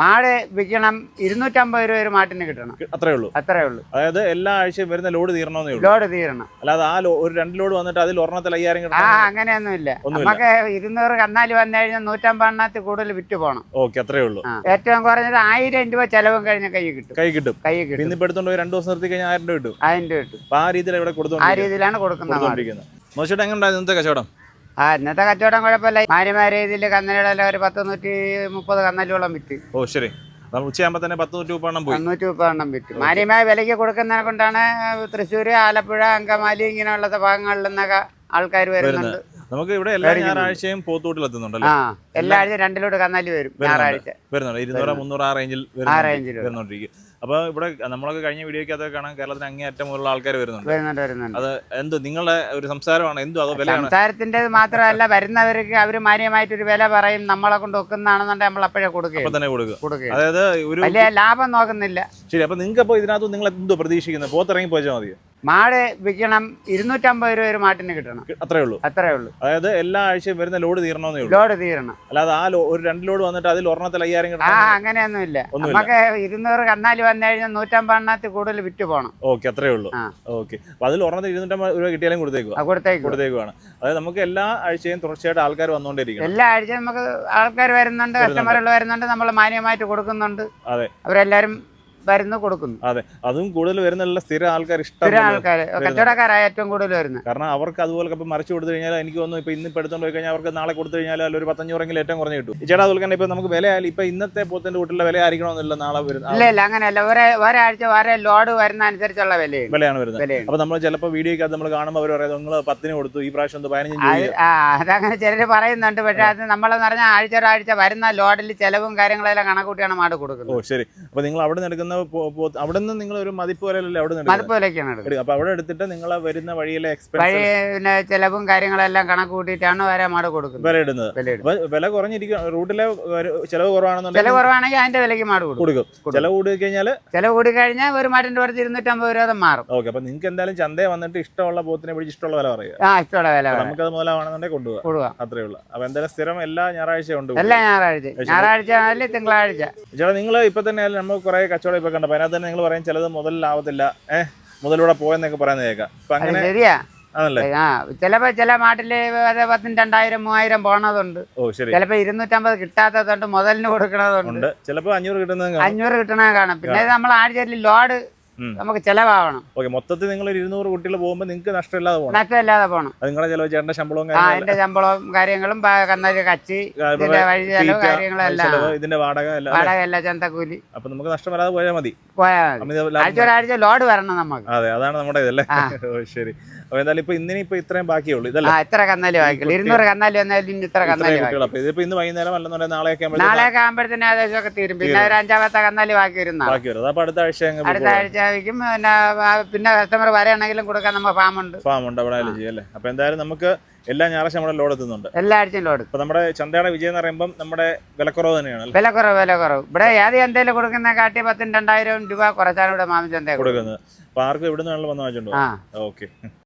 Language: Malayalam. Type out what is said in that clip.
മാട് വിൽക്കണം ഇരുന്നൂറ്റമ്പത് രൂപ ഒരു മാട്ടിന് കിട്ടണം. അത്രേ ഉള്ളൂ. അത്രേ ഉള്ളൂ. അതായത് എല്ലാ ആഴ്ചയും വരുന്ന ലോഡ് തീരണമെന്നേ ഉള്ളൂ. ലോഡ് തീരണം. അല്ലാതെ ആ ഒരു രണ്ട് ലോഡ് വന്നിട്ട് അതിൽ ഒരെണ്ണത്തിൽ അയ്യായിരം ആ അങ്ങനെയൊന്നും ഇല്ല നമുക്ക് ഇരുന്നൂറ് കന്നാലി വന്നു കഴിഞ്ഞാൽ നൂറ്റമ്പണ്ണത്തിൽ കൂടുതൽ വിറ്റ് പോകണം ഓക്കെ അത്രേ ഉള്ളൂ. ഏറ്റവും കുറഞ്ഞത് ആയിരം രൂപ ചെലവും കഴിഞ്ഞ കൈ കിട്ടും. കൈ കിട്ടും. കൈ കിട്ടും. ഇന്നിപ്പോ എടുത്തോണ്ട് രണ്ട് ദിവസം നിർത്തി കഴിഞ്ഞാൽ ആയിരം രൂപ കിട്ടും. ആയിരം രൂപ കിട്ടും. ആ രീതിയിൽ ഇവിടെ ആ രീതിയിലാണ് കൊടുക്കുന്നത് മോശമായിട്ട് എങ്ങനെ ഉണ്ടായിരുന്നു ഇന്നത്തെ കച്ചവടം? ആ ഇന്നത്തെ കച്ചവടം കുഴപ്പമില്ല. മാര്യമാര രീതിയിൽ കന്നലയുടെ ഒരു പത്ത് നൂറ്റി മുപ്പത് കന്നലുകളും വിറ്റ്. ഓ ശരി. ഉച്ചയാകുമ്പോൾ ഉച്ചയാകുമ്പോ തന്നെ പത്ത് നൂറ്റി മുപ്പെണ്ണം പോയി. നൂറ്റി മുപ്പതെണ്ണം വിറ്റ്. മാര്യമായ വിലയ്ക്ക് കൊടുക്കുന്നതിനെ കൊണ്ടാണ് തൃശ്ശൂർ ആലപ്പുഴ അങ്കമാലി ഇങ്ങനെയുള്ള ഭാഗങ്ങളിൽ നിന്നൊക്കെ ആൾക്കാർ വരുന്നുണ്ട്. നമുക്ക് ഇവിടെ എല്ലാ ഞായറാഴ്ചയും പോത്തൂട്ടിൽ എത്തുന്നുണ്ടല്ലോ? ആ എല്ലാ ആഴ്ച രണ്ടിലോട്ട് കന്നാലി വരും ഞായറാഴ്ച. വരുന്നുണ്ട്. ഇരുന്നൂറ് മുന്നൂറ് ആ റേഞ്ചിൽ ആ റേഞ്ചിൽ വരും. വരുന്നുണ്ടിരിക്കും. അപ്പൊ ഇവിടെ നമ്മളൊക്കെ കഴിഞ്ഞ വീഡിയോക്ക് അതൊക്കെ കാണാൻ കേരളത്തിന് അങ്ങേയറ്റം മുതലുള്ള ആൾക്കാർ വരുന്നുണ്ട്. വരുന്നുണ്ട് വരുന്നുണ്ട്. അത് എന്ത് നിങ്ങളുടെ ഒരു സംസാരമാണ്? എന്തോ അതോ സംസാരത്തിന്റെ മാത്രമല്ല വരുന്നവർക്ക് അവർ മാന്യമായിട്ടൊരു വില പറയും നമ്മളെ കൊണ്ട് ഒക്കുന്നതാണെന്നുണ്ടെങ്കിൽ നമ്മൾ അപ്പോഴേ കൊടുക്കും തന്നെ കൊടുക്കുക. അതായത് ഒരു വലിയ ലാഭം നോക്കുന്നില്ല. ശരി അപ്പൊ നിങ്ങൾക്ക് അപ്പൊ ഇതിനകത്ത് നിങ്ങൾ എന്തോ പ്രതീക്ഷിക്കുന്നത്? പോത്തിറങ്ങി പോയാൽ മതി മാട് വിൽക്കണം ഇരുന്നൂറ്റമ്പത് രൂപ ഒരു മാട്ടിന് കിട്ടണം. അത്രേ ഉള്ളൂ. അത്രേ ഉള്ളൂ. അതായത് എല്ലാ ആഴ്ചയും വരുന്ന ലോഡ് തീരണമെന്നേ ഉള്ളൂ. ലോഡ് തീരണം. അല്ലാതെ ആ ഒരു രണ്ട് ലോഡ് വന്നിട്ട് അതിൽ ഒരെണ്ണത്തിൽ അയ്യായിരം ആ അങ്ങനെയൊന്നും ഇല്ല നമുക്ക് ഇരുന്നൂറ് കന്നാലി വന്നു കഴിഞ്ഞാൽ നൂറ്റമ്പണ്ണത്തിൽ കൂടുതൽ വിറ്റ് പോകണം ഓക്കെ അത്രേ ഉള്ളൂ. ഓക്കെ. അപ്പൊ അതിൽ ഒരെണ്ണത്തിൽ ഇരുന്നൂറ്റമ്പത് രൂപ കിട്ടിയാലും കൊടുത്തേക്കുക കൊടുത്തേക്ക് കൊടുത്തേക്കും കൊടുത്തേക്കുവാണ്. അതായത് നമുക്ക് എല്ലാ ആഴ്ചയും തുടർച്ചയായിട്ട് ആൾക്കാർ വന്നുകൊണ്ടിരിക്കും എല്ലാ ആഴ്ചയും നമുക്ക് ആൾക്കാർ വരുന്നുണ്ട് കസ്റ്റമറുകൾ വരുന്നുണ്ട് നമ്മൾ മാന്യമായിട്ട് കൊടുക്കുന്നുണ്ട്. അതെ. അവരെല്ലാരും വരുന്നു കൊടുക്കുന്നു. അതെ. അതും കൂടുതൽ വരുന്ന സ്ഥിര ആൾക്കാർ ഇഷ്ടം സ്ഥിരം ആൾക്കാർ കച്ചവടക്കാരായ ഏറ്റവും കൂടുതൽ വരുന്നത്. കാരണം അവർക്ക് അതുപോലെ ഇപ്പം മറിച്ച് കൊടുത്തു കഴിഞ്ഞാൽ എനിക്ക് തോന്നുന്നു ഇപ്പൊ ഇന്ന് ഇപ്പൊ പോയി കഴിഞ്ഞാൽ അവർക്ക് നാളെ കൊടുത്തു കഴിഞ്ഞാൽ അല്ല ഒരു പത്തഞ്ഞൂറെങ്കിലും ഏറ്റവും കുറഞ്ഞ് കിട്ടും. ചേട്ടാ അതുപോലെ തന്നെ ഇപ്പൊ നമുക്ക് വില ആയാലും ഇപ്പൊ ഇന്നത്തെ പോത്തിന്റെ കൂട്ടിലുള്ള വില ആയിരിക്കണമെന്നില്ല നാളെ വരുന്നത് ഇല്ല ഇല്ല അങ്ങനെയല്ല. ഒരേ ഒരാഴ്ച ഒരേ ലോഡ് വരുന്ന അനുസരിച്ചുള്ള വില വിലയാണ് വരുന്നത്. അപ്പോൾ അപ്പൊ നമ്മൾ ചിലപ്പോൾ വീഡിയോക്ക് അത് നമ്മൾ കാണുമ്പോൾ അവർ പറയാം നിങ്ങൾ പത്തിന് കൊടുത്തു ഈ പ്രാവശ്യം ഒന്ന് പതിനഞ്ച് അത് അതങ്ങനെ ചിലർ പറയുന്നുണ്ട്. പക്ഷെ അത് നമ്മളെന്ന് പറഞ്ഞാൽ ആഴ്ച ഒരാഴ്ച വരുന്ന ലോഡിൽ ചിലവും കാര്യങ്ങളെല്ലാം കണക്കൂട്ടിയാണ് മാട് കൊടുക്കുന്നത്. ഓ ശരി. അപ്പൊ നിങ്ങൾ അവിടെ നിന്ന് എടുക്കുന്ന പോ- അവിടെ നിന്ന് നിങ്ങൾ ഒരു മതിപ്പ് വരെയല്ലേ അവിടെ നിന്ന് മതിപ്പ് വിലക്കാണ് എടുക്കുക. അപ്പൊ അവിടെ എടുത്തിട്ട് നിങ്ങൾ വരുന്ന വഴിയിലെ വഴി എക്സ്പെൻസ് പിന്നെ ചിലവും കാര്യങ്ങളെല്ലാം കണക്ക് കൂട്ടിയിട്ടാണ് വരെ മാട് കൊടുക്കുന്നത്. വില ഇടുന്നത്. വില കുറഞ്ഞിരിക്കും റൂട്ടിലെ ചിലവ് ചെലവ് ചില കുറവാണെന്നുണ്ടെങ്കിൽ കുറവാണെങ്കിൽ അതിന്റെ വിലയ്ക്ക് മാട് കൊടുക്കും. ചെലവ് കൂടി കഴിഞ്ഞാൽ ചില കൂടി കഴിഞ്ഞാൽ ഒരു മാറ്റിന്റെ പുറത്ത് ഇരുന്നൂറ്റമ്പത് രൂപ മാറും. ഓക്കെ അപ്പൊ നിങ്ങൾക്ക് എന്തായാലും ചന്തയെ വന്നിട്ട് ഇഷ്ടമുള്ള പോത്തിനെ പിടിച്ച് ഇഷ്ടമുള്ള വില പറയുക. ആ ഇഷ്ടമുള്ള വില. നമുക്കത് മുതലാവണമെന്നുണ്ടെങ്കിൽ കൊണ്ടുപോകാം അത്രേ ഉള്ളൂ. അപ്പൊ എന്തായാലും സ്ഥിരം എല്ലാ ഞായറാഴ്ച ഉണ്ട് എല്ലാ ഞായറാഴ്ച ഞായറാഴ്ച തിങ്കളാഴ്ച. ചേട്ടാ നിങ്ങൾ ഇപ്പൊ തന്നെ നമ്മൾ കുറെ കച്ചവടം ഇപ്പൊ കണ്ടപ്പോ അതിനകത്ത് തന്നെ നിങ്ങൾ പറയും ചിലത് മുതലാവത്തില്ല ഏഹ് മുതലൂടെ പോയെന്നൊക്കെ പറയുന്നത് കേൾക്കാം. അപ്പൊ അത് അങ്ങനെ ശരിയാ. ആണല്ലേ? ആ ചിലപ്പോ ചില നാട്ടിൽ പത്തും രണ്ടായിരം മൂവായിരം പോണതുണ്ട്. ഓ ശരി. ചിലപ്പോ ഇരുന്നൂറ്റമ്പത് കിട്ടാത്തതുണ്ട് മുതലിന് കൊടുക്കണതുണ്ട്. ചിലപ്പോ അഞ്ഞൂറ് കിട്ടുന്നത് കാണും. അഞ്ഞൂറ് കിട്ടണ കാണും. പിന്നെ നമ്മൾ ആഴ്ചയിൽ ലോഡ്. നമുക്ക് ചെലവാകണം. ഓക്കെ മൊത്തത്തിൽ നിങ്ങൾ ഒരു ഇരുന്നൂറ് കുട്ടികൾ പോകുമ്പോൾ നിങ്ങൾക്ക് നഷ്ടമില്ലാതെ പോകണം. നഷ്ടമില്ലാതെ പോകണം. നിങ്ങളുടെ നിങ്ങളെ ചിലവ് ചേട്ടന്റെ ശമ്പളവും ആ കാര്യങ്ങളും അതിന്റെ ശമ്പളവും കാര്യങ്ങളും കന്നാൽ കച്ചി ഇതിന്റെ വഴി ചെലവ് കാര്യങ്ങളും ചെലവ് ഇതിന്റെ വാടക എല്ലാം വാടക എല്ലാം ചന്തക്കൂലി. അപ്പൊ നമുക്ക് നഷ്ടം വരാതെ പോയാൽ മതി. പോയാൽ മതി ലാഭം- ആഴ്ച ഒരാഴ്ച ലോഡ് വരണം നമുക്ക്. അതെ അതാണ് നമ്മുടെ ഇതല്ലേ ആ. ഓ ശരി. അപ്പൊ എന്തായാലും ഇപ്പൊ ഇന്നിനി ഇപ്പൊ ഇത്രയും ബാക്കിയുള്ളൂ. ഇതല്ലേ. ആ ഇത്ര കന്നാലി വാക്കില്ല ഇരുന്നൂറ് കന്നാലി വന്നാലും ഇനി ഇത്ര കന്നാലി ഇത്രയും വാക്കി കുട്ടികൾ അപ്പൊ ഇതിപ്പോ ഇന്ന് വൈകുന്നേരം അല്ലെന്നുണ്ടെങ്കിൽ നാളെയൊക്കെ ആകുമ്പോഴത്തേക്ക് നാളെയൊക്കെ ആകുമ്പോഴത്തേന് ഏകദേശം ഒക്കെ തീരും. പിന്നെ ഒരു അഞ്ചാമത്തെ കന്നാലി ബാക്കി വരുന്ന അടുത്ത ആഴ്ച അങ്ങ് അടുത്ത ആഴ്ച ആയിരിക്കും. പിന്നെ കസ്റ്റമർ വരെയാണെങ്കിലും കൊടുക്കാൻ നമുക്ക് ഫാമുണ്ട് ഫാം ഉണ്ട്. അവിടെ ചെയ്യും അല്ലേ? അപ്പൊ എന്തായാലും നമുക്ക് എല്ലാ ഞായറാഴ്ച നമ്മുടെ ലോഡ് എത്തുന്നുണ്ട്. എല്ലാ ആഴ്ചയും ലോഡ് അപ്പൊ നമ്മുടെ ചന്തയുടെ വിജയം എന്ന് പറയുമ്പോൾ നമ്മുടെ വിലക്കുറവ് തന്നെയാണ് വിലക്കുറവ് വിലക്കുറവ്. കുറവ് വില കുറവ് ഇവിടെ ഏത് ചന്തയിൽ കൊടുക്കുന്ന കാട്ടി പത്തിന് രണ്ടായിരം രൂപ കുറച്ചാണ് ഇവിടെ മാമി ചന്ത കൊടുക്കുന്നത്. അപ്പൊ ആർക്കും ഇവിടെ നിന്നാണല്ലോ വന്ന് വാങ്ങിച്ചോണ്ട് ഓക്കെ.